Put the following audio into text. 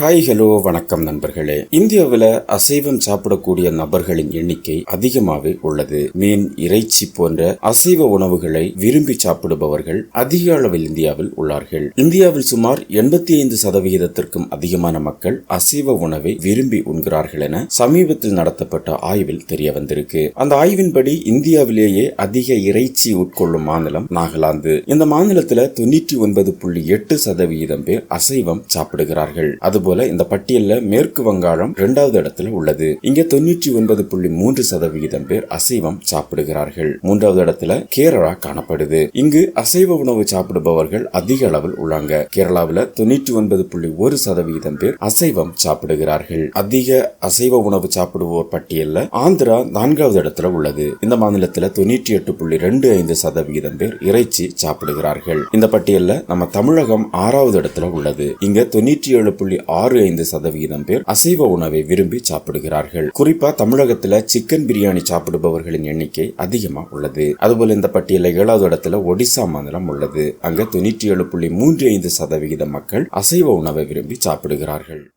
Hi hello வணக்கம் நண்பர்களே. இந்தியாவில் அசைவம் சாப்பிடக்கூடிய நபர்களின் எண்ணிக்கை அதிகமாகவே உள்ளது. மீன் இறைச்சி போன்ற அசைவ உணவுகளை விரும்பி சாப்பிடுபவர்கள் அதிக அளவில் இந்தியாவில் உள்ளார்கள். இந்தியாவில் சுமார் எண்பத்தி ஐந்து சதவிகிதத்திற்கும் அதிகமான மக்கள் அசைவ உணவை விரும்பி உண்கிறார்கள் என சமீபத்தில் நடத்தப்பட்ட ஆய்வில் தெரிய வந்திருக்கு அந்த ஆய்வின்படி இந்தியாவிலேயே அதிக இறைச்சி உட்கொள்ளும் மாநிலம் நாகாலாந்து. இந்த மாநிலத்தில் தொண்ணூற்றி ஒன்பது புள்ளி எட்டு சதவிகிதம் பேர் அசைவம் சாப்பிடுகிறார்கள். அதுபோல் போல இந்த பட்டியலில் மேற்கு வங்காளம் இரண்டாவது இடத்துல உள்ளது. இங்க தொண்ணூற்றி ஒன்பது புள்ளி மூன்று சதவிகிதம் பேர் அசைவம் சாப்பிடுகிறார்கள். மூன்றாவது இடத்துல கேரளா காணப்படுது. இங்கு அசைவ உணவு சாப்பிடுபவர்கள் அதிக அளவில் உள்ளாங்க. கேரளாவில் தொண்ணூற்றி ஒன்பது புள்ளி ஒரு சதவிகிதம் பேர் அசைவம் சாப்பிடுகிறார்கள். அதிக அசைவ உணவு சாப்பிடுவோர் பட்டியலில் ஆந்திரா நான்காவது இடத்துல உள்ளது. இந்த மாநிலத்தில் தொண்ணூற்றி எட்டு புள்ளி ரெண்டு ஐந்து சதவிகிதம் பேர் இறைச்சி சாப்பிடுகிறார்கள். இந்த பட்டியலில் நம்ம தமிழகம் ஆறாவது இடத்துல உள்ளது. இங்க தொண்ணூற்றி ஏழு புள்ளி ஆறு ஐந்து சதவிகிதம் பேர் அசைவ உணவை விரும்பி சாப்பிடுகிறார்கள். குறிப்பா தமிழகத்துல சிக்கன் பிரியாணி சாப்பிடுபவர்களின் எண்ணிக்கை அதிகமா உள்ளது. அதுபோல இந்த பட்டியல ஏழாவது இடத்துல ஒடிசா மாநிலம் உள்ளது. அங்க தொண்ணூற்றி ஏழு புள்ளி மூன்று ஐந்து சதவிகித மக்கள் அசைவ உணவை விரும்பி சாப்பிடுகிறார்கள்.